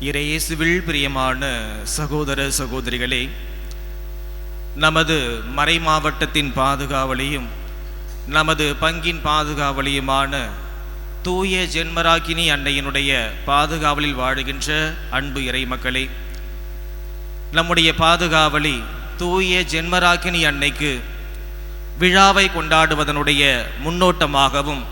இறையேசுவில் பிரியமான சகோதர சகோதரிகளே நமது மறை மாவட்டத்தின் பாதுகாவலையும் நமது பங்கின் பாதுகாவலையுமான தூய ஜென்மராக்கினி அன்னையினுடைய பாதுகாவலில் வாழுகின்ற அன்பு இறை மக்களே நம்முடைய பாதுகாவலி தூய ஜென்மராக்கினி அன்னைக்கு விழாவை கொண்டாடுவதனுடைய முன்னோட்டமாகவும்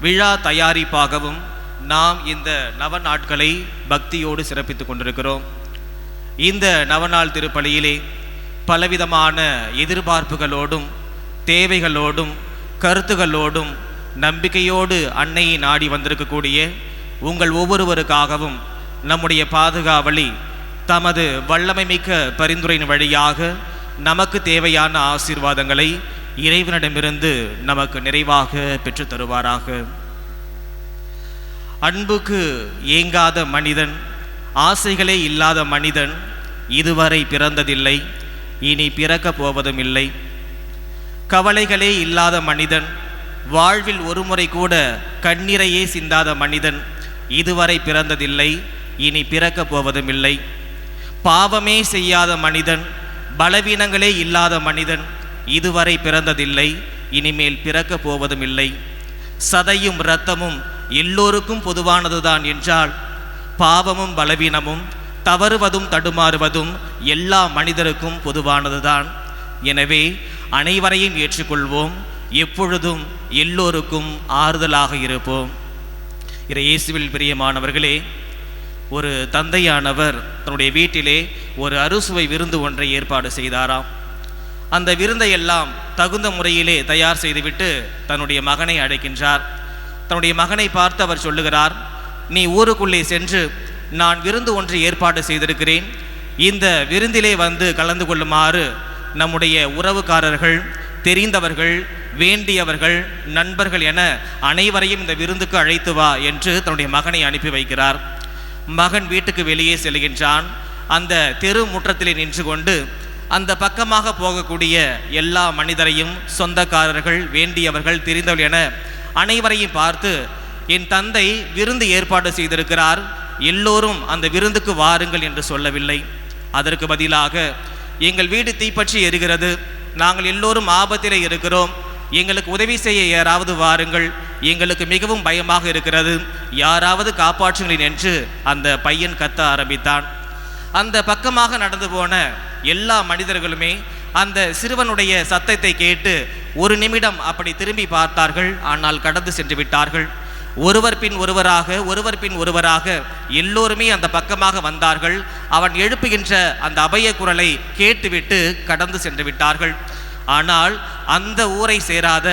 விழா தயாரிப்பாகவும் நாம் இந்த நவ நாட்களை பக்தியோடு சிறப்பித்து கொண்டிருக்கிறோம். இந்த நவநாள் திருப்பலியிலே பலவிதமான எதிர்பார்ப்புகளோடும் தேவைகளோடும் கருத்துகளோடும் நம்பிக்கையோடு அன்னையை நாடி வந்திருக்கக்கூடிய உங்கள் ஒவ்வொருவருக்காகவும் நம்முடைய பாதுகாவலி தமது வல்லமை மிக்க பரிந்துரையின் வழியாக நமக்கு தேவையான ஆசீர்வாதங்களை இறைவனிடமிருந்து நமக்கு நிறைவாக பெற்றுத் தருவாராக. அன்புக்கு ஏங்காத மனிதன் ஆசைகளே இல்லாத மனிதன் இதுவரை பிறந்ததில்லை இனி பிறக்கப் போவதும் இல்லை கவலைகளே இல்லாத மனிதன் வாழ்வில் ஒருமுறை கூட கண்ணீரையே சிந்தாத மனிதன் இதுவரை பிறந்ததில்லை இனி பிறக்கப் போவதும் இல்லை பாவமே செய்யாத மனிதன் பலவீனங்களே இல்லாத மனிதன் இதுவரை பிறந்ததில்லை இனிமேல் பிறக்கப் போவதும் இல்லை சதையும் இரத்தமும் எல்லோருக்கும் பொதுவானதுதான் என்றால் பாவமும் பலவீனமும் தவறுவதும் தடுமாறுவதும் எல்லா மனிதருக்கும் பொதுவானதுதான். எனவே அனைவரையும் ஏற்றுக்கொள்வோம் எப்பொழுதும் எல்லோருக்கும் ஆறுதலாக இருப்போம். இறை இயேசுவில் பிரியமானவர்களே ஒரு தந்தையானவர் தன்னுடைய வீட்டிலே ஒரு அறுசுவை விருந்து ஒன்றை ஏற்பாடு செய்தாராம். அந்த விருந்தையெல்லாம் தகுந்த முறையிலே தயார் செய்துவிட்டு தன்னுடைய மகனை அழைக்கின்றார். தன்னுடைய மகனை பார்த்து அவர் சொல்லுகிறார் நீ ஊருக்குள்ளே சென்று நான் விருந்து ஒன்று ஏற்பாடு செய்திருக்கிறேன். இந்த விருந்திலே வந்து கலந்து கொள்ளுமாறு நம்முடைய உறவுக்காரர்கள் தெரிந்தவர்கள் வேண்டியவர்கள் நண்பர்கள் என அனைவரையும் இந்த விருந்துக்கு அழைத்து வா என்று தன்னுடைய மகனை அனுப்பி வைக்கிறார். மகன் வீட்டுக்கு வெளியே செல்கின்றான். அந்த தெரு முற்றத்திலே நின்று கொண்டு அந்த பக்கமாக போகக்கூடிய எல்லா மனிதரையும் சொந்தக்காரர்கள் வேண்டியவர்கள் தெரிந்தவர்கள் என அனைவரையும் பார்த்து என் தந்தை விருந்து ஏற்பாடு செய்திருக்கிறார். எல்லோரும் அந்த விருந்துக்கு வாருங்கள் என்று சொல்லவில்லை. அதற்கு பதிலாக எங்கள் வீடு தீப்பற்றி எரிகிறது. நாங்கள் எல்லோரும் ஆபத்தில் இருக்கிறோம். எங்களுக்கு உதவி செய்ய யாராவது வாருங்கள். எங்களுக்கு மிகவும் பயமாக இருக்கிறது. யாராவது காப்பாற்றுங்களேன் என்று அந்த பையன் கத்த ஆரம்பித்தான். அந்த பக்கமாக நடந்து போன எல்லா மனிதர்களுமே அந்த சிறுவனுடைய சத்தத்தை கேட்டு ஒரு நிமிடம் அப்படி திரும்பி பார்த்தார்கள் ஆனால் கடந்து சென்று விட்டார்கள். ஒருவர் பின் ஒருவராக ஒருவர் பின் ஒருவராக எல்லோருமே அந்த பக்கமாக வந்தார்கள். அவன் எழுப்புகின்ற அந்த அபய குரலை கேட்டுவிட்டு கடந்து சென்று விட்டார்கள். ஆனால் அந்த ஊரை சேராத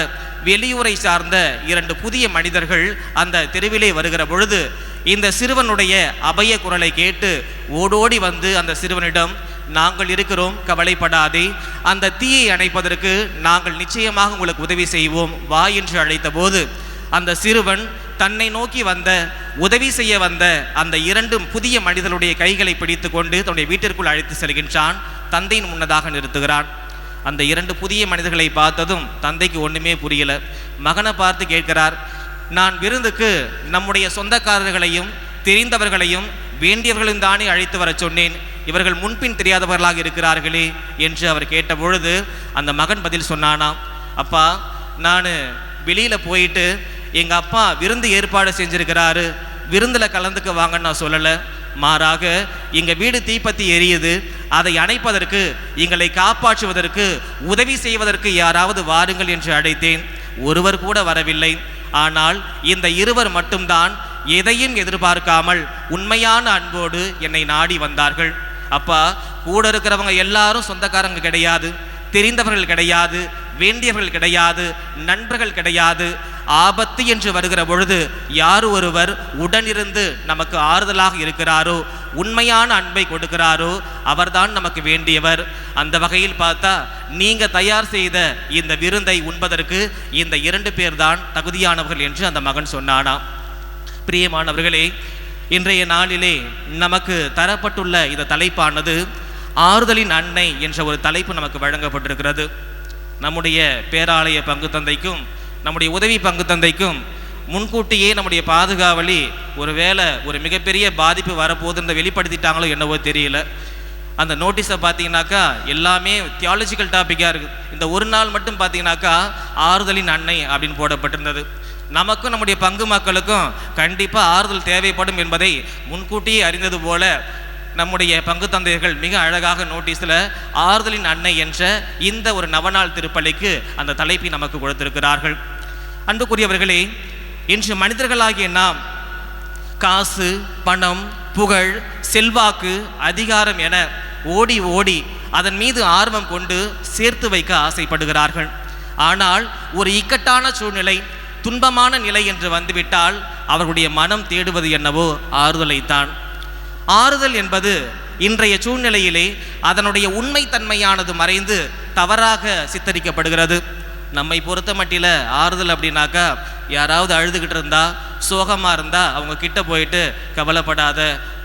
வெளியூரை சார்ந்த இரண்டு புதிய மனிதர்கள் அந்த தெருவிலே வருகிற பொழுது இந்த சிறுவனுடைய அபய குரலை கேட்டு ஓடோடி வந்து அந்த சிறுவனிடம் நாங்கள் இருக்கிறோம் கவலைப்படாதே. அந்த தீயை அணைப்பதற்கு நாங்கள் நிச்சயமாக உங்களுக்கு உதவி செய்வோம் வா என்று அழைத்தபோது அந்த சிறுவன் தன்னை நோக்கி வந்த உதவி செய்ய வந்த அந்த இரண்டும் புதிய மனிதனுடைய கைகளை பிடித்து கொண்டு தன்னுடைய வீட்டிற்குள் அழைத்து செல்கின்றான் தந்தையின் முன்னதாக நிறுத்துகிறான். அந்த இரண்டு புதிய மனிதர்களை பார்த்ததும் தந்தைக்கு ஒன்றுமே புரியல. மகனை பார்த்து கேட்கிறார் நான் விருந்துக்கு நம்முடைய சொந்தக்காரர்களையும் தெரிந்தவர்களையும் வேண்டியவர்களும் தானே அழைத்து வர சொன்னேன். இவர்கள் முன்பின் தெரியாதவர்களாக இருக்கிறார்களே என்று அவர் கேட்ட பொழுது அந்த மகன் பதில் சொன்னானாம் அப்பா நான் வெளியில் போயிட்டு எங்கள் அப்பா விருந்து ஏற்பாடு செஞ்சுருக்கிறாரு விருந்தில் கலந்துக்க வாங்கன்னு நான் சொல்லலை. மாறாக எங்கள் வீடு தீப்பத்தி எரியுது. அதை அணைப்பதற்கு எங்களை காப்பாற்றுவதற்கு உதவி செய்வதற்கு யாராவது வாருங்கள் என்று அழைத்தேன். ஒருவர் கூட வரவில்லை. ஆனால் இந்த இருவர் மட்டும்தான் எதையும் எதிர்பார்க்காமல் உண்மையான அன்போடு என்னை நாடி வந்தார்கள். அப்பா கூட இருக்கிறவங்க எல்லாரும் சொந்தக்காரங்க கிடையாது தெரிந்தவர்கள் கிடையாது வேண்டியவர்கள் கிடையாது நண்பர்கள் கிடையாது. ஆபத்து என்று வருகிற பொழுது யார் ஒருவர் உடனிருந்து நமக்கு ஆறுதலாக இருக்கிறாரோ உண்மையான அன்பை கொடுக்கிறாரோ அவர்தான் நமக்கு வேண்டியவர். அந்த வகையில் பார்த்தா நீங்கள் தயார் செய்த இந்த விருந்தை உண்பதற்கு இந்த இரண்டு பேர்தான் தகுதியானவர்கள் என்று அந்த மகன் சொன்னானாம். பிரியமானவர்களே இன்றைய நாளிலே நமக்கு தரப்பட்டுள்ள இந்த தலைப்பானது ஆறுதலின் அன்னை என்ற ஒரு தலைப்பு நமக்கு வழங்கப்பட்டிருக்கிறது. நம்முடைய பேராலய பங்கு தந்தைக்கும் நம்முடைய உதவி பங்கு தந்தைக்கும் முன்கூட்டியே நம்முடைய பாதுகாவலி ஒருவேளை ஒரு மிகப்பெரிய பாதிப்பு வரப்போகுதுன்னு வெளிப்படுத்திட்டாங்களோ என்னவோ தெரியல. அந்த நோட்டீஸை பார்த்தீங்கன்னாக்கா எல்லாமே தியாலஜிக்கல் டாப்பிக்காக இருக்குது இந்த ஒரு நாள் மட்டும் பார்த்தீங்கன்னாக்கா ஆறுதலின் அன்னை அப்படின்னு போடப்பட்டிருந்தது. நமக்கும் நம்முடைய பங்கு மக்களுக்கும் கண்டிப்பாக ஆறுதல் தேவைப்படும் என்பதை முன்கூட்டியே அறிந்தது போல நம்முடைய பங்கு தந்தையர்கள் மிக அழகாக நோட்டீஸில் ஆறுதலின் அன்னை என்ற இந்த ஒரு நவநாள் திருப்பலிக்கு அந்த தலைப்பை நமக்கு கொடுத்திருக்கிறார்கள். அன்புக்குரியவர்களே இன்று மனிதர்களாகிய நாம் காசு பணம் புகழ் செல்வாக்கு அதிகாரம் என ஓடி ஓடி அதன் மீது ஆர்வம் கொண்டு சேர்த்து வைக்க ஆசைப்படுகிறார்கள். ஆனால் ஒரு இக்கட்டான சூழ்நிலை துன்பமான நிலை என்று வந்துவிட்டால் அவர்களுடைய மனம் தேடுவது என்னவோ ஆறுதலைத்தான். ஆறுதல் என்பது இன்றைய சூழ்நிலையிலே அதனுடைய உண்மைத்தன்மையானது மறைந்து தவறாக சித்தரிக்கப்படுகிறது. நம்மை பொறுத்த மட்டில ஆறுதல் அப்படின்னாக்கா யாராவது அழுதுகிட்டு இருந்தா சோகமாக இருந்தால் அவங்க கிட்ட போயிட்டு கவலைப்படாத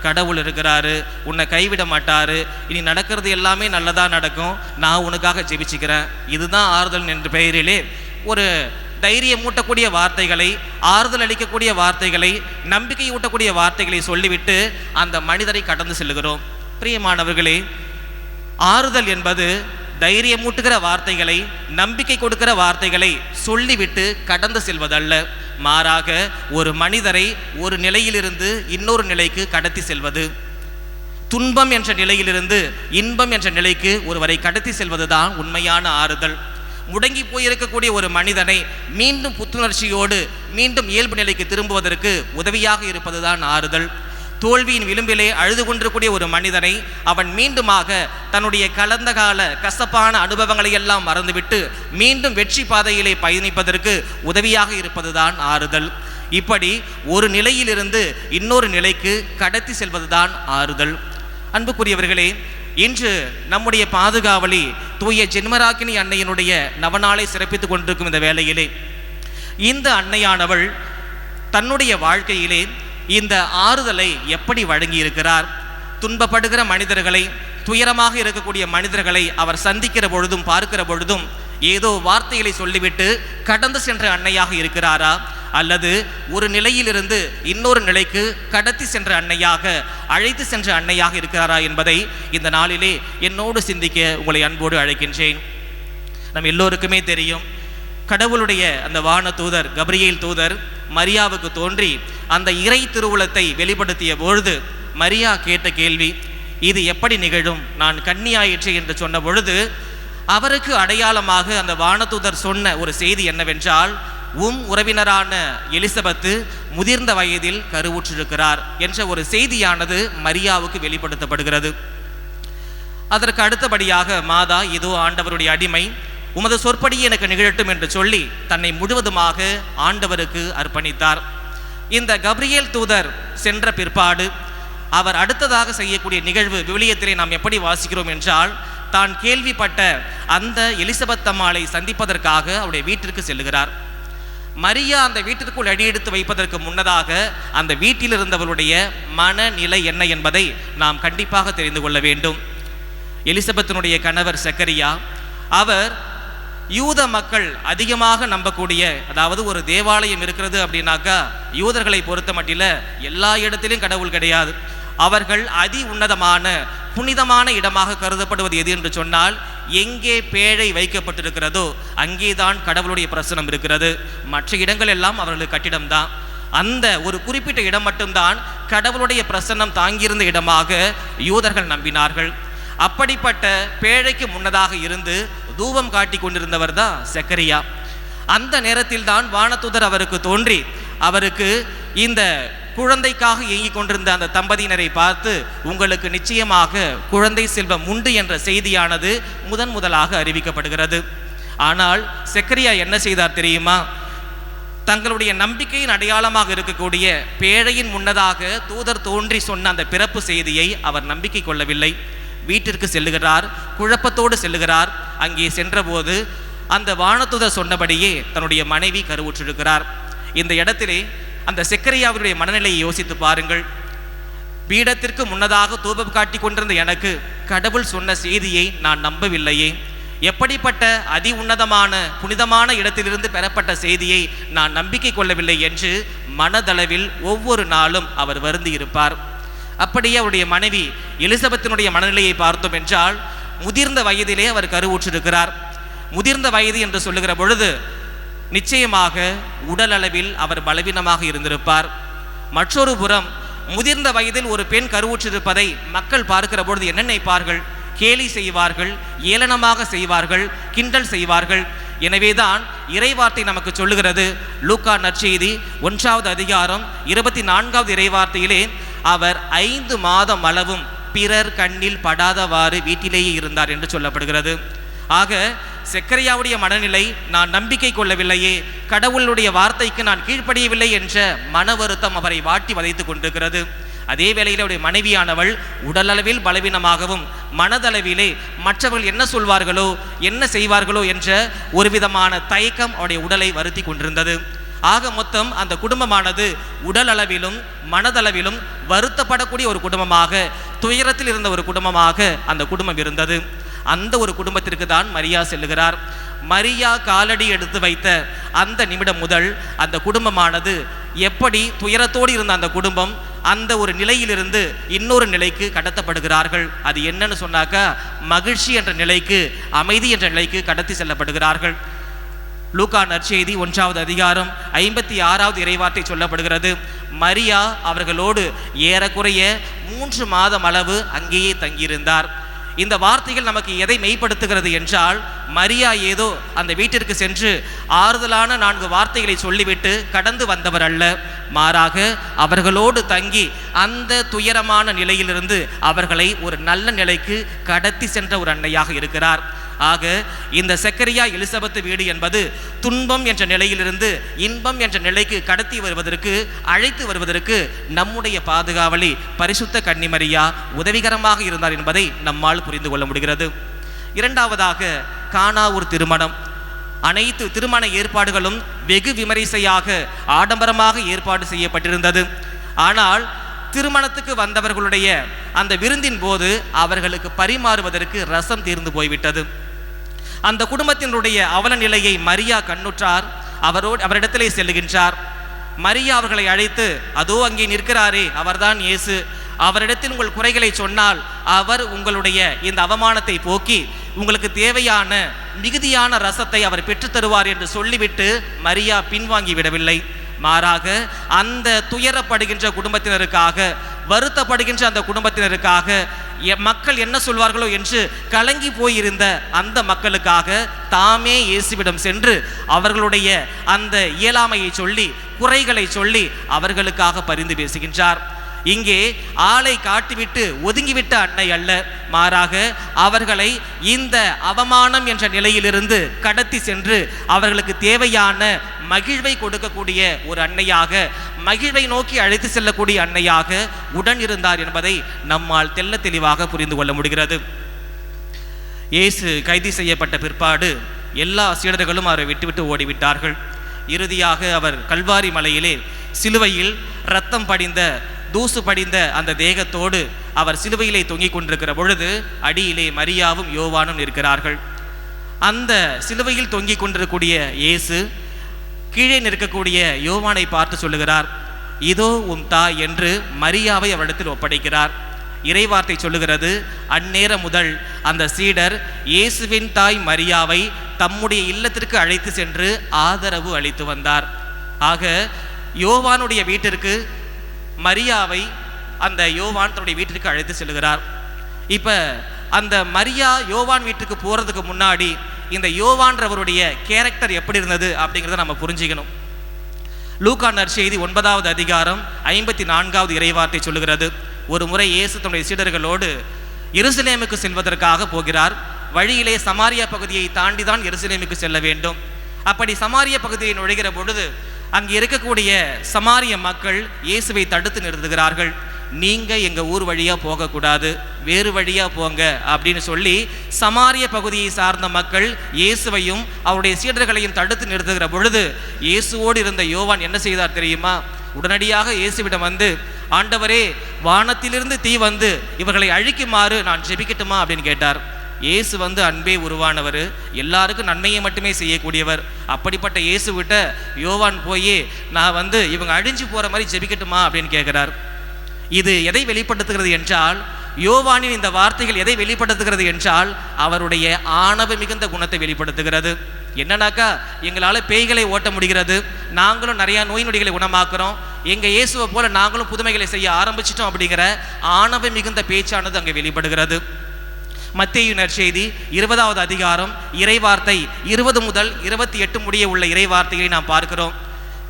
கடவுள் இருக்கிறாரு உன்னை கைவிட மாட்டார் இனி நடக்கிறது எல்லாமே நல்லதாக நடக்கும் நான் உனக்காக ஜெபிச்சுக்கிறேன். இதுதான் ஆறுதல் என்ற பெயரிலே ஒரு தைரியம் ஊட்டக்கூடிய வார்த்தைகளை ஆறுதல் அளிக்கக்கூடிய வார்த்தைகளை நம்பிக்கை ஊட்டக்கூடிய வார்த்தைகளை சொல்லிவிட்டு அந்த மனிதரை கடந்து செல்கிறோம் பிரியமானவர்களே ஆறுதல் என்பது தைரியமூட்டுகிற வார்த்தைகளை நம்பிக்கை கொடுக்கிற வார்த்தைகளை சொல்லிவிட்டு கடந்து செல்வதல்ல. மாறாக ஒரு மனிதரை ஒரு நிலையிலிருந்து இன்னொரு நிலைக்கு கடத்தி செல்வது. துன்பம் என்ற நிலையிலிருந்து இன்பம் என்ற நிலைக்கு ஒருவரை கடத்தி செல்வதுதான் உண்மையான ஆறுதல். முடங்கி போயிருக்கக்கூடிய ஒரு மனிதனை மீண்டும் புத்துணர்ச்சியோடு மீண்டும் இயல்பு நிலைக்கு திரும்புவதற்கு உதவியாக இருப்பதுதான் ஆறுதல். தோல்வியின் விளிம்பிலே அழுது கொண்டிருக்கூடிய ஒரு மனிதனை அவன் மீண்டுமாக தன்னுடைய கலந்த கால கசப்பான அனுபவங்களை எல்லாம் மறந்துவிட்டு மீண்டும் வெற்றி பாதையிலே பயணிப்பதற்கு உதவியாக இருப்பதுதான் ஆறுதல். இப்படி ஒரு நிலையிலிருந்து இன்னொரு நிலைக்கு கடத்தி செல்வதுதான் ஆறுதல். அன்புக்குரியவர்களே இன்று நம்முடைய பாதுகாவலி தூய ஜென்மராக்கினி அன்னையினுடைய நவநாளை சிறப்பித்துக் கொண்டிருக்கும் இந்த வேளையிலே இந்த அன்னையானவள் தன்னுடைய வாழ்க்கையிலே இந்த ஆறுதலை எப்படி வழங்கியிருக்கிறார்? துன்பப்படுகிற மனிதர்களை துயரமாக இருக்கக்கூடிய மனிதர்களை அவர் சந்திக்கிற பொழுதும் பார்க்கிற பொழுதும் ஏதோ வார்த்தைகளை சொல்லிவிட்டு கடந்து சென்ற அன்னையாக இருக்கிறாரா? அல்லது ஒரு நிலையிலிருந்து இன்னொரு நிலைக்கு கடத்தி சென்ற அன்னையாக அழைத்து சென்ற அன்னையாக இருக்கிறாரா என்பதை இந்த நாளிலே என்னோடு சிந்திக்க உங்களை அன்போடு அழைக்கின்றேன். நம் எல்லோருக்குமே தெரியும் கடவுளுடைய அந்த வான தூதர் கப்ரியேல் தூதர் மரியாவுக்கு தோன்றி அந்த இறை திருவுளத்தை வெளிப்படுத்திய பொழுது மரியா கேட்ட கேள்வி இது எப்படி நிகழும்? நான் கன்னியாயிற்று என்று சொன்ன பொழுது அவருக்கு அடையாளமாக அந்த வானதூதர் சொன்ன ஒரு செய்தி என்னவென்றால் உம் உறவினரான எலிசபெத்து முதிர்ந்த வயதில் கருவுற்றிருக்கிறார் என்ற ஒரு செய்தியானது மரியாவுக்கு வெளிப்படுத்தப்படுகிறது. அதற்கு அடுத்தபடியாக மாதா இதோ ஆண்டவருடைய அடிமை உமது சொற்படி எனக்கு நிகழட்டும் என்று சொல்லி தன்னை முழுவதுமாக ஆண்டவருக்கு அர்ப்பணித்தார். இந்த கப்ரியேல் தூதர் சென்ற பிற்பாடு அவர் அடுத்ததாக செய்யக்கூடிய நிகழ்வு விவிலியத்திலே நாம் எப்படி வாசிக்கிறோம் என்றால் தான் கேள்விப்பட்ட அந்த எலிசபெத் அம்மாளை சந்திப்பதற்காக அவருடைய வீட்டிற்கு செல்லுகிறார். மரியா அந்த வீட்டிற்குள் அடியெடுத்து வைப்பதற்கு முன்னதாக அந்த வீட்டில் இருந்தவருடைய மனநிலை என்ன என்பதை நாம் கண்டிப்பாக தெரிந்து கொள்ள வேண்டும். எலிசபெத்தினுடைய கணவர் சக்கரியா அவர் யூத மக்கள் அதிகமாக நம்பக்கூடிய அதாவது ஒரு தேவாலயம் இருக்கிறது அப்படின்னாக்கா யூதர்களை பொறுத்த மட்டில எல்லா இடத்திலும் கடவுள் கிடையாது. அவர்கள் அதி உன்னதமான புனிதமான இடமாக கருதப்படுவது எது என்று சொன்னால் எங்கே பேழை வைக்கப்பட்டிருக்கிறதோ அங்கேதான் கடவுளுடைய பிரசனம் இருக்கிறது. மற்ற இடங்கள் எல்லாம் அவர்களுக்கு கட்டிடம்தான். அந்த ஒரு குறிப்பிட்ட இடம் மட்டும்தான் கடவுளுடைய பிரசன்னம் தாங்கியிருந்த இடமாக யூதர்கள் நம்பினார்கள். அப்படிப்பட்ட பேழைக்கு முன்னதாக இருந்து தூபம் காட்டி கொண்டிருந்தவர் தான் செக்கரியா. அந்த நேரத்தில் தான் வானதூதர் அவருக்கு தோன்றி அவருக்கு இந்த குழந்தைக்காக இயங்கிக் கொண்டிருந்த அந்த தம்பதியினரை பார்த்து உங்களுக்கு நிச்சயமாக குழந்தை செல்வம் உண்டு என்ற செய்தியானது முதன் முதலாக அறிவிக்கப்படுகிறது. ஆனால் செக்கரியா என்ன செய்தார் தெரியுமா? தங்களுடைய நம்பிக்கையின் அடையாளமாக இருக்கக்கூடிய பேழையின் முன்னதாக தூதர் தோன்றி சொன்ன அந்த பிறப்பு செய்தியை அவர் நம்பிக்கை கொள்ளவில்லை. வீட்டிற்கு செல்லுகிறார் குழப்பத்தோடு செல்லுகிறார். அங்கே சென்றபோது அந்த வானத்துதர் சொன்னபடியே தன்னுடைய மனைவி கருவுற்றிருக்கிறார். இந்த இடத்திலே அந்த செக்கரியாவுடைய மனநிலையை யோசித்து பாருங்கள். பீடத்திற்கு முன்னதாக தூபம் காட்டி கொண்டிருந்த எனக்கு கடவுள் சொன்ன செய்தியை நான் நம்பவில்லையே. எப்படிப்பட்ட அதி உன்னதமான புனிதமான இடத்திலிருந்து பெறப்பட்ட செய்தியை நான் நம்பிக்கை கொள்ளவில்லை என்று மனதளவில் ஒவ்வொரு நாளும் அவர் வருந்தி இருப்பார். அப்படியே அவருடைய மனைவி எலிசபெத்தினுடைய மனநிலையை பார்த்தோம் என்றால் முதிர்ந்த வயதிலே அவர் கருவுற்றிருக்கிறார். முதிர்ந்த வயது என்று சொல்லுகிற பொழுது நிச்சயமாக உடல் அளவில் அவர் பலவீனமாக இருந்திருப்பார். மற்றொரு புறம் முதிர்ந்த வயதில் ஒரு பெண் கருவுற்றிருப்பதை மக்கள் பார்க்கிற பொழுது என்ன நினைப்பார்கள்? கேலி செய்வார்கள் ஏளனமாக செய்வார்கள் கிண்டல் செய்வார்கள். எனவேதான் இறைவார்த்தை நமக்கு சொல்லுகிறது. லூக்கா நற்செய்தி ஒன்றாவது அதிகாரம் இருபத்தி நான்காவது இறைவார்த்தையிலே அவர் ஐந்து மாதம் அளவும் பிறர் கண்ணில் படாதவாறு வீட்டிலேயே இருந்தார் என்று சொல்லப்படுகிறது. ஆக செக்கரையாவுடைய மனநிலை நான் நம்பிக்கை கொள்ளவில்லையே கடவுளுடைய வார்த்தைக்கு நான் கீழ்ப்படியவில்லை என்ற மன வருத்தம் அவரை வாட்டி வதைத்து கொண்டிருக்கிறது. அதே வேளையில் அவருடைய மனைவியானவள் உடலளவில் பலவீனமாகவும் மனதளவிலே மற்றவர்கள் என்ன சொல்வார்களோ என்ன செய்வார்களோ என்ற ஒரு விதமான தயக்கம் அவருடைய உடலை வருத்தி கொண்டிருந்தது. ஆக மொத்தம் அந்த குடும்பமானது உடல் அளவிலும் மனதளவிலும் வருத்தப்படக்கூடிய ஒரு குடும்பமாக துயரத்தில் இருந்த ஒரு குடும்பமாக அந்த குடும்பம் இருந்தது. அந்த ஒரு குடும்பத்திற்கு தான் மரியா செல்லுகிறார். மரியா காலடி எடுத்து வைத்த அந்த நிமிடம் முதல் அந்த குடும்பமானது எப்படி துயரத்தோடு இருந்த அந்த குடும்பம் அந்த ஒரு நிலையிலிருந்து இன்னொரு நிலைக்கு கடத்தப்படுகிறார்கள். அது என்னன்னு சொன்னாக்கா மகிழ்ச்சி என்ற நிலைக்கு அமைதி என்ற நிலைக்கு கடத்தி செல்லப்படுகிறார்கள். லூகா நற்செய்தி ஒன்றாவது அதிகாரம் ஐம்பத்தி ஆறாவது இறைவார்த்தை சொல்லப்படுகிறது. மரியா அவர்களோடு ஏறக்குறைய மூன்று மாதம் அளவு அங்கேயே தங்கியிருந்தார். இந்த வார்த்தைகள் நமக்கு எதை மெய்ப்படுத்துகிறது என்றால் மரியா ஏதோ அந்த வீட்டிற்கு சென்று ஆறுதலான நான்கு வார்த்தைகளை சொல்லிவிட்டு கடந்து வந்தவர் அல்ல. மாறாக அவர்களோடு தங்கி அந்த துயரமான நிலையிலிருந்து அவர்களை ஒரு நல்ல நிலைக்கு கடத்தி சென்ற ஒரு அன்னையாக இருக்கிறார். ஆக இந்த செக்கரியா எலிசபெத் வீடு என்பது துன்பம் என்ற நிலையிலிருந்து இன்பம் என்ற நிலைக்கு கடத்தி வருவதற்கு அழைத்து வருவதற்கு நம்முடைய பாதுகாவலி பரிசுத்த கன்னிமரியா உதவிகரமாக இருந்தார் என்பதை நம்மால் புரிந்து கொள்ள முடிகிறது. இரண்டாவதாக கானா ஒரு திருமணம். அனைத்து திருமண ஏற்பாடுகளும் வெகு விமரிசையாக ஆடம்பரமாக ஏற்பாடு செய்யப்பட்டிருந்தது. ஆனால் திருமணத்துக்கு வந்தவர்களுடைய அந்த விருந்தின் போது அவர்களுக்கு பரிமாறுவதற்கு ரசம் தீர்ந்து போய்விட்டது. அந்த குடும்பத்தினுடைய அவல நிலையை மரியா கண்ணுற்றார். அவரோடு அவரிடத்திலே செல்லுகின்றார் மரியா அவர்களை அழைத்து அதோ அங்கே நிற்கிறாரே அவர்தான் இயேசு. அவரிடத்தில் உங்கள் குறைகளை சொன்னால் அவர் உங்களுடைய இந்த அவமானத்தை போக்கி உங்களுக்கு தேவையான மிகுதியான ரசத்தை அவர் பெற்றுத் தருவார் என்று சொல்லிவிட்டு மரியா பின்வாங்கி விடவில்லை. மாறாக அந்த துயரப்படுகின்ற குடும்பத்தினருக்காக வருத்தப்படுகின்ற அந்த குடும்பத்தினருக்காக மக்கள் என்ன சொல்வார்களோ என்று கலங்கி போயிருந்த அந்த மக்களுக்காக தாமே இயேசுவிடம் சென்று அவர்களுடைய அந்த இயலாமையை சொல்லி குறைகளை சொல்லி அவர்களுக்காக பரிந்து பேசுகின்றார். இங்கே ஆளை காட்டிவிட்டு ஒதுங்கிவிட்ட அன்னை அல்ல. மாறாக அவர்களை இந்த அவமானம் என்ற நிலையிலிருந்து கடத்தி சென்று அவர்களுக்கு தேவையான மகிழ்வை கொடுக்கக்கூடிய ஒரு அன்னையாக மகிழ்வை நோக்கி அழைத்து செல்லக்கூடிய அன்னையாக உடன் இருந்தார் என்பதை நம்மால் தெள்ள தெளிவாக புரிந்து கொள்ள முடிகிறது. இயேசு கைது செய்யப்பட்ட பிற்பாடு எல்லா சீடர்களும் அவரை விட்டுவிட்டு ஓடிவிட்டார்கள். இறுதியாக அவர் கல்வாரி மலையிலே சிலுவையில் ரத்தம் படிந்த தூசு படிந்த அந்த தேகத்தோடு அவர் சிலுவையிலே தொங்கிக் கொண்டிருக்கிற பொழுது அடியிலே மரியாவும் யோவானும் இருக்கிறார்கள் அந்த சிலுவையில் தொங்கிக் கொண்டிருக்கக்கூடிய இயேசு கீழே நிற்கக்கூடிய யோவானை பார்த்து சொல்லுகிறார் இதோ உம் தாய் என்று மரியாவை அவரிடத்தில் ஒப்படைக்கிறார். இறைவார்த்தை சொல்லுகிறது அந்நேரம் முதல் அந்த சீடர் இயேசுவின் தாய் மரியாவை தம்முடைய இல்லத்திற்கு அழைத்து சென்று ஆதரவு அளித்து வந்தார். ஆக யோவானுடைய வீட்டிற்கு மரியாவை அந்த யோவான் தன்னுடைய வீட்டிற்கு அழைத்து செல்கிறார் இப்போ அந்த மரியா யோவான் வீட்டுக்கு போகிறதுக்கு முன்னாடி இந்த யோவான்றவருடைய கேரக்டர் எப்படி இருந்தது அப்படிங்கிறத நம்ம புரிஞ்சுக்கணும். லூக்கா நற்செய்தி ஒன்பதாவது அதிகாரம் ஐம்பத்தி நான்காவது இறைவார்த்தை சொல்லுகிறது. ஒரு முறை இயேசு தன்னுடைய சீடர்களோடு எருசலேமுக்கு செல்வதற்காக போகிறார். வழியிலே சமாரியா பகுதியை தாண்டி தான் எருசலேமுக்கு செல்ல வேண்டும். அப்படி சமாரிய பகுதியை நுழைகிற பொழுது அங்கே இருக்கக்கூடிய சமாரிய மக்கள் இயேசுவை தடுத்து நிறுத்துகிறார்கள். நீங்க எங்க ஊர் வழியா போகக்கூடாது வேறு வழியா போங்க அப்படின்னு சொல்லி சமாரிய பகுதியை சார்ந்த மக்கள் இயேசுவையும் அவருடைய சீடர்களையும் தடுத்து நிறுத்துகிற பொழுது இயேசுவோடு இருந்த யோவான் என்ன செய்தார் தெரியுமா? உடனடியாக இயேசுவிடம் வந்து ஆண்டவரே வானத்திலிருந்து தீ வந்து இவர்களை அழிக்குமாறு நான் ஜெபிக்கட்டுமா? அப்படின்னு கேட்டார். இயேசு வந்து அன்பே உருவானவர். எல்லாருக்கும் நன்மையை மட்டுமே செய்யக்கூடியவர். அப்படிப்பட்ட இயேசு விட்ட யோவான் போய் நான் வந்து இவங்க அழிஞ்சு போகிற மாதிரி ஜெபிக்கட்டுமா அப்படின்னு கேட்குறார் இது எதை வெளிப்படுத்துகிறது என்றால் யோவானின் இந்த வார்த்தைகள் எதை வெளிப்படுத்துகிறது என்றால் அவருடைய ஆணவ மிகுந்த குணத்தை வெளிப்படுத்துகிறது. என்னன்னாக்கா எங்களால் பேய்களை ஓட்ட முடிகிறது. நாங்களும் நிறையா நோய் நொடிகளை குணமாக்குறோம். எங்கள் இயேசுவை போல நாங்களும் புதுமைகளை செய்ய ஆரம்பிச்சிட்டோம் அப்படிங்கிற ஆணவ மிகுந்த பேச்சானது அங்கே வெளிப்படுகிறது. மத்தேயு நற்செய்தி இருபதாவது அதிகாரம் இறைவார்த்தை இருபது முதல் இருபத்தி எட்டு முடிய உள்ள இறைவார்த்தைகளை நாம் பார்க்கிறோம்.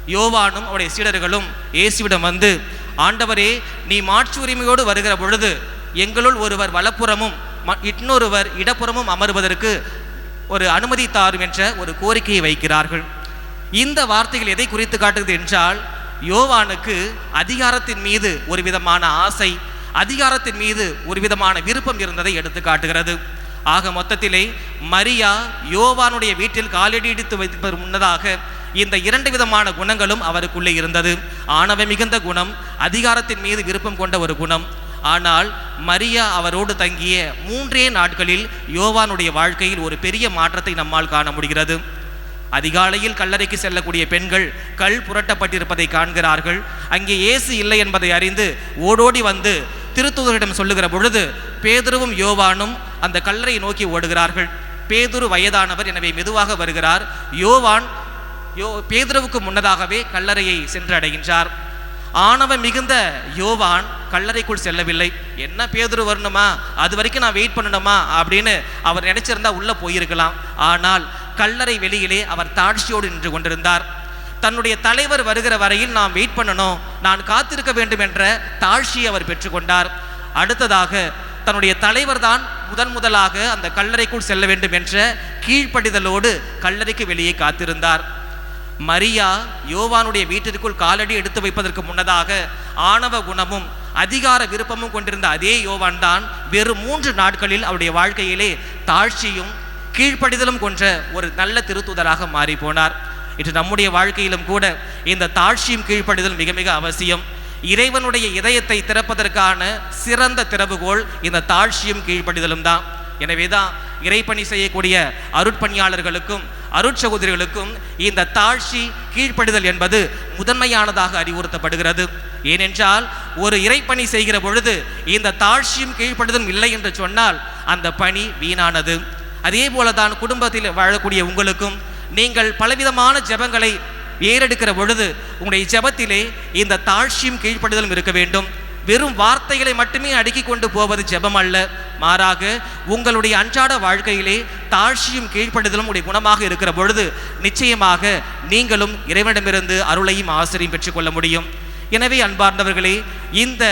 யோவானும் அவருடைய சீடர்களும் இயேசுவிடம் வந்து ஆண்டவரே நீ மாட்சி உரிமையோடு வருகிற பொழுது எங்களுள் ஒருவர் வலப்புறமும் ம- இன்னொருவர் இடப்புறமும் அமர்வதற்கு ஒரு அனுமதி தாரும் என்ற ஒரு கோரிக்கையை வைக்கிறார்கள். இந்த வார்த்தைகள் எதை குறித்து காட்டுகிறது என்றால் யோவானுக்கு அதிகாரத்தின் மீது ஒரு விதமான ஆசை அதிகாரத்தின் மீது ஒரு விதமான விருப்பம் இருந்ததை எடுத்து காட்டுகிறது ஆக மொத்தத்திலே மரியா யோவானுடைய வீட்டில் காலடி இடித்து வைப்பது முன்னதாக இந்த இரண்டு விதமான குணங்களும் அவருக்குள்ளே இருந்தது. ஆணவ மிகுந்த குணம் அதிகாரத்தின் மீது விருப்பம் கொண்ட ஒரு குணம். ஆனால் மரியா அவரோடு தங்கிய மூன்றே நாட்களில் யோவானுடைய வாழ்க்கையில் ஒரு பெரிய மாற்றத்தை நம்மால் காண முடிகிறது. அதிகாலையில் கல்லறைக்கு செல்லக்கூடிய பெண்கள் கல் புரட்டப்பட்டிருப்பதை காண்கிறார்கள். அங்கே இயேசு இல்லை என்பதை அறிந்து ஓடோடி வந்து திருத்தூதரிடம் சொல்லுகிற பொழுது பேதுருவும் யோவானும் அந்த கல்லறை நோக்கி ஓடுகிறார்கள். பேதுரு வயதானவர் எனவே மெதுவாக வருகிறார். யோவான் யோ பேதுருவுக்கு முன்னதாகவே கல்லறையை சென்றடைகின்றார் ஆணவ மிகுந்த யோவான் கல்லறைக்குள் செல்லவில்லை. என்ன பேதுரு வரணுமா? அது வரைக்கும் நான் வெயிட் பண்ணணுமா? அப்படின்னு அவர் நினைச்சிருந்தா உள்ளே போயிருக்கலாம். ஆனால் கல்லறை வெளியிலே அவர் தாட்சியோடு நின்று கொண்டிருந்தார். தன்னுடைய தலைவர் வருகிற வரையில் நாம் வெயிட் பண்ணணும். நான் காத்திருக்க வேண்டும் என்ற தாழ்ச்சியை அவர் பெற்றுக்கொண்டார். அடுத்ததாக தன்னுடைய தலைவர் தான் முதன் முதலாக அந்த கல்லறைக்குள் செல்ல வேண்டும் என்ற கீழ்ப்படிதலோடு கல்லறைக்கு வெளியே காத்திருந்தார். மரியா யோவானுடைய வீட்டிற்குள் காலடி எடுத்து வைப்பதற்கு முன்னதாக ஆணவ குணமும் அதிகார விருப்பமும் கொண்டிருந்த அதே யோவான் தான் வெறும் மூன்று நாட்களில் அவருடைய வாழ்க்கையிலே தாழ்ச்சியும் கீழ்ப்படிதலும் கொன்ற ஒரு நல்ல திருத்துதராக மாறி போனார் இன்று நம்முடைய வாழ்க்கையிலும் கூட இந்த தாழ்ச்சியும் கீழ்ப்படுதல் மிக மிக அவசியம். இறைவனுடைய இதயத்தை திறப்பதற்கான சிறந்த திறவுகோள் இந்த தாழ்ச்சியும் கீழ்ப்படுதலும் தான். எனவே தான் இறைப்பணி செய்யக்கூடிய அருட்பணியாளர்களுக்கும் அருட்சகோதரிகளுக்கும் இந்த தாழ்ச்சி கீழ்ப்படுதல் என்பது முதன்மையானதாக அறிவுறுத்தப்படுகிறது. ஏனென்றால் ஒரு இறைப்பணி செய்கிற பொழுது இந்த தாழ்ச்சியும் கீழ்ப்படுதலும் இல்லை என்று சொன்னால் அந்த பணி வீணானது. அதே போல தான் குடும்பத்தில் வாழக்கூடிய உங்களுக்கும் நீங்கள் பலவிதமான ஜெபங்களை ஏறெடுக்கிற பொழுது உங்களுடைய ஜெபத்திலே இந்த தாழ்ச்சியும் கீழ்ப்படுதலும் இருக்க வேண்டும். வெறும் வார்த்தைகளை மட்டுமே அடுக்கி கொண்டு போவது ஜெபம் அல்ல. மாறாக உங்களுடைய அன்றாட வாழ்க்கையிலே தாழ்ச்சியும் கீழ்ப்படுதலும் உடைய குணமாக இருக்கிற பொழுது நிச்சயமாக நீங்களும் இறைவனிடமிருந்து அருளையும் ஆசிரியும் பெற்றுக்கொள்ள முடியும். எனவே அன்பார்ந்தவர்களே இந்த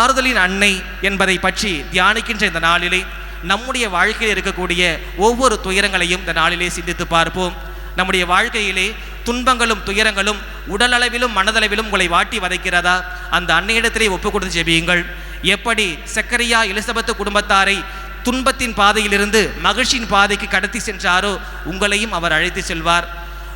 ஆறுதலின் அன்னை என்பதை பற்றி தியானிக்கின்ற இந்த நாளிலே நம்முடைய வாழ்க்கையில் இருக்கக்கூடிய ஒவ்வொரு துயரங்களையும் இந்த நாளிலே சிந்தித்து பார்ப்போம். நம்முடைய வாழ்க்கையிலே துன்பங்களும் துயரங்களும் உடலளவிலும் மனதளவிலும் உங்களை வாட்டி வதைக்கிறதா? அந்த அன்னையிடத்திலே ஒப்பு கொடுத்து ஜெபியுங்கள். எப்படி? சக்கரியா எலிசபெத்து குடும்பத்தாரை துன்பத்தின் பாதையிலிருந்து மகிழ்ச்சியின் பாதைக்கு கடத்தி சென்றாரோ உங்களையும் அவர் அழைத்து செல்வார்.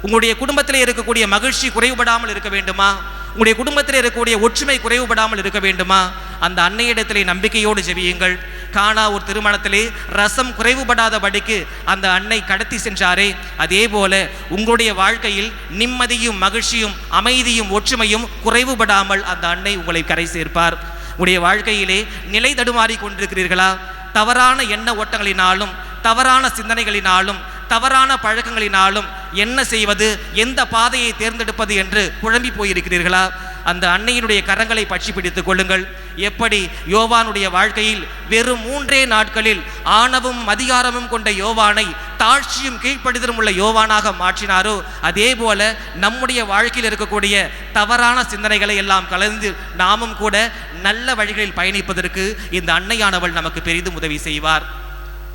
உங்களுடைய குடும்பத்தில் இருக்கக்கூடிய மகிழ்ச்சி குறைவுபடாமல் இருக்க வேண்டுமா? உங்களுடைய குடும்பத்தில் இருக்கக்கூடிய ஒற்றுமை குறைவுபடாமல் இருக்க வேண்டுமா? அந்த அன்னையிடத்திலே நம்பிக்கையோடு ஜெபியுங்கள். காணா ஒரு திருமணத்திலே ரசம் குறைவுபடாதபடிக்கு அந்த அன்னை கடத்தி சென்றாரே. அதே போல உங்களுடைய வாழ்க்கையில் நிம்மதியும் மகிழ்ச்சியும் அமைதியும் ஒற்றுமையும் குறைவுபடாமல் அந்த அன்னை உங்களை கரை சேர்ப்பார். உங்களுடைய வாழ்க்கையிலே நிலை தடுமாறி கொண்டிருக்கிறீர்களா? தவறான எண்ண ஓட்டங்களினாலும் தவறான சிந்தனைகளினாலும் தவறான பழக்கங்களினாலும் என்ன செய்வது எந்த பாதையை தேர்ந்தெடுப்பது என்று குழம்பி போயிருக்கிறீர்களா? அந்த அன்னையினுடைய கரங்களை பற்றி பிடித்துக் கொள்ளுங்கள். எப்படி? யோவானுடைய வாழ்க்கையில் வெறும் மூன்றே நாட்களில் ஆணவும் அதிகாரமும் கொண்ட யோவானை தாழ்ச்சியும் கீழ்ப்படிதலும் உள்ள யோவானாக மாற்றினாரோ? அதே போல நம்முடைய வாழ்க்கையில் இருக்கக்கூடிய தவறான சிந்தனைகளை எல்லாம் கலந்து நாமும் கூட நல்ல வழிகளில் பயணிப்பதற்கு இந்த அன்னையானவள் நமக்கு பெரிதும் உதவி செய்வார்.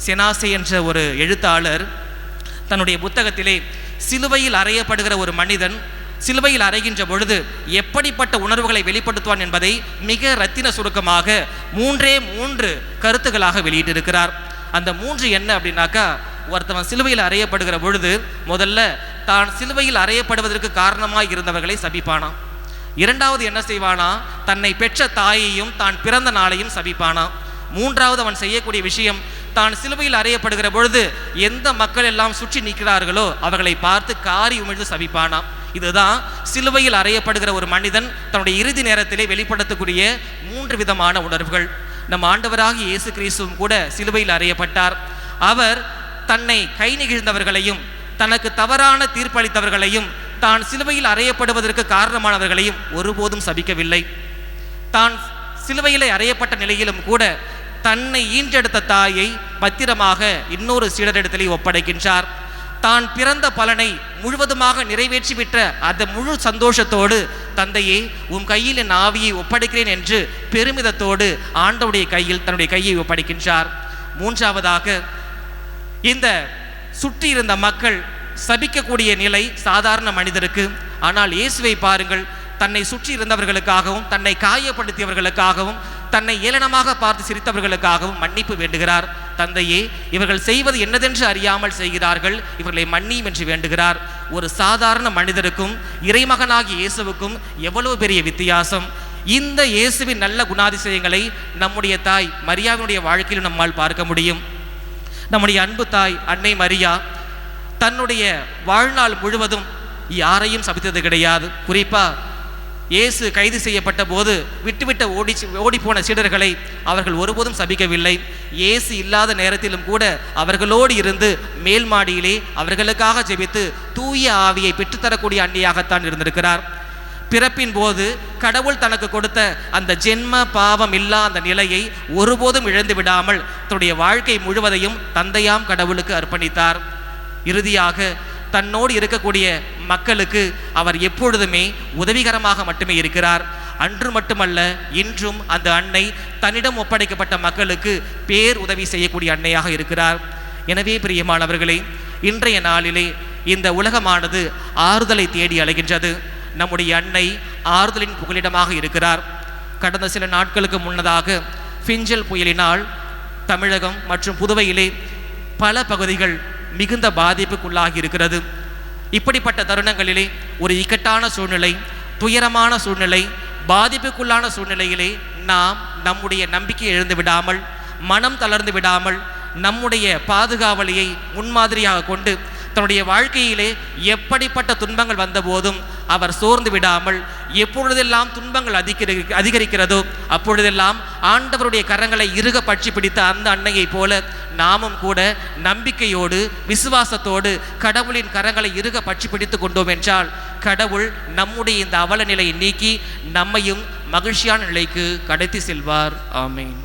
செனாசே என்ற ஒரு எழுத்தாளர் தன்னுடைய புத்தகத்திலே சிலுவையில் அறையப்படுகிற ஒரு மனிதன் சிலுவையில் அறைகின்ற பொழுது எப்படிப்பட்ட உணர்வுகளை வெளிப்படுத்துவான் என்பதை மிக ரத்தின சுருக்கமாக மூன்றே மூன்று கருத்துக்களாக வெளியிட்டிருக்கிறார். அந்த மூன்று என்ன அப்படின்னாக்கா ஒருத்தவன் சிலுவையில் அறையப்படுகிற பொழுது முதல்ல தான் சிலுவையில் அறையப்படுவதற்கு காரணமாக இருந்தவர்களை சபிப்பானாம். இரண்டாவது என்ன செய்வானா தன்னை பெற்ற தாயையும் தான் பிறந்த நாளையும் சபிப்பானாம். மூன்றாவது அவன் செய்யக்கூடிய விஷயம் தான் சிலுவையில் அறையப்படுகிற பொழுது எந்த மக்கள் எல்லாம் சுற்றி நிற்கிறார்களோ அவர்களை பார்த்து காரி உமிழ்ந்து சபிப்பானாம். இதுதான் சிலுவையில் அறையப்படுகிற ஒரு மனிதன் தன்னுடைய இறுதி நேரத்திலே வெளிப்படுத்தக்கூடிய மூன்று விதமான உணர்வுகள். நம் ஆண்டவராக இயேசு கிறிஸ்துவும் கூட சிலுவையில் அறையப்பட்டார். அவர் தன்னை கை நிகழ்ந்தவர்களையும் தனக்கு தவறான தீர்ப்பளித்தவர்களையும் தான் சிலுவையில் அறையப்படுவதற்கு காரணமானவர்களையும் ஒருபோதும் சபிக்கவில்லை. தான் சிலுவையிலே அறையப்பட்ட நிலையிலும் கூட தன்னை ஈன்றெடுத்த தாயை பத்திரமாக இன்னொரு சீடரிடத்திலே ஒப்படைக்கின்றார். தான் பிறந்த பலனை முழுவதுமாக நிறைவேற்றி விட்ட அந்த முழு சந்தோஷத்தோடு தந்தையே உன் கையில் என் ஆவியை ஒப்படைக்கிறேன் என்று பெருமிதத்தோடு ஆண்டவுடைய கையில் தன்னுடைய கையை ஒப்படைக்கின்றார். மூன்றாவதாக இந்த சுற்றி இருந்த மக்கள் சபிக்கக்கூடிய நிலை சாதாரண மனிதருக்கு. ஆனால் இயேசுவை பாருங்கள் தன்னை சுற்றி இருந்தவர்களுக்காகவும் தன்னை காயப்படுத்தியவர்களுக்காகவும் தன்னை ஏளனமாக பார்த்து சிரித்தவர்களுக்காகவும் மன்னிப்பு வேண்டுகிறார். தந்தையே இவர்கள் செய்வது என்னதென்று அறியாமல் செய்கிறார்கள். இவர்களை மன்னியும் என்று வேண்டுகிறார். ஒரு சாதாரண மனிதருக்கும் இறைமகனாகிய இயேசுவுக்கும் எவ்வளவு பெரிய வித்தியாசம். இந்த இயேசுவின் நல்ல குணாதிசயங்களை நம்முடைய தாய் மரியாவினுடைய வாழ்க்கையில் நம்மால் பார்க்க முடியும். நம்முடைய அன்பு தாய் அன்னை மரியா தன்னுடைய வாழ்நாள் முழுவதும் யாரையும் சபித்தது கிடையாது. குறிப்பா இயேசு கைது செய்யப்பட்ட போது விட்டுவிட்ட ஓடி ஓடிப்போன சீடர்களை அவர்கள் ஒருபோதும் சபிக்கவில்லை. இயேசு இல்லாத நேரத்திலும் கூட அவர்களோடு இருந்து மேல் மாடியிலே அவர்களுக்காக ஜெபித்து தூய ஆவியை பெற்றுத்தரக்கூடிய அன்னியாகத்தான் இருந்திருக்கிறார். பிறப்பின் போது கடவுள் தனக்கு கொடுத்த அந்த ஜென்ம பாவம் இல்லா அந்த நிலையை ஒருபோதும் இழந்து விடாமல் தன்னுடைய வாழ்க்கை முழுவதையும் தந்தையாம் கடவுளுக்கு அர்ப்பணித்தார். இறுதியாக தன்னோடு இருக்கக்கூடிய மக்களுக்கு அவர் எப்பொழுதுமே உதவிகரமாக மட்டுமே இருக்கிறார். அன்று மட்டுமல்ல இன்றும் அந்த அன்னை தன்னிடம் ஒப்படைக்கப்பட்ட மக்களுக்கு பேர் உதவி செய்யக்கூடிய அன்னையாக இருக்கிறார். எனவே பிரியமானவர்களே இன்றைய நாளிலே இந்த உலகமானது ஆறுதலை தேடி அலைகின்றது. நம்முடைய அன்னை ஆறுதலின் புகலிடமாக இருக்கிறார். கடந்த சில நாட்களுக்கு முன்னதாக ஃபிஞ்சல் புயலினால் தமிழகம் மற்றும் புதுவையிலே பல பகுதிகள் மிகுந்த பாதிப்புக்குள்ளாகி இருக்கிறது. இப்படிப்பட்ட தருணங்களிலே ஒரு இக்கட்டான சூழ்நிலை துயரமான சூழ்நிலை பாதிப்புக்குள்ளான சூழ்நிலையிலே நாம் நம்முடைய நம்பிக்கையை இழந்து விடாமல் மனம் தளர்ந்து விடாமல் நம்முடைய பாதுகாவலியை முன்மாதிரியாக கொண்டு தன்னுடைய வாழ்க்கையிலே எப்படிப்பட்ட துன்பங்கள் வந்தபோதும் அவர் சோர்ந்து விடாமல் எப்பொழுதெல்லாம் துன்பங்கள் அதிகரி அதிகரிக்கிறதோ அப்பொழுதெல்லாம் ஆண்டவருடைய கரங்களை இறுக பற்றி பிடித்த அந்த அன்னையைப் போல நாமும் கூட நம்பிக்கையோடு விசுவாசத்தோடு கடவுளின் கரங்களை இறுக பற்றி பிடித்து கொண்டோம் என்றால் கடவுள் நம்முடைய இந்த அவல நிலையை நீக்கி நம்மையும் மகிழ்ச்சியான நிலைக்கு கடத்தி செல்வார். ஆமீன்.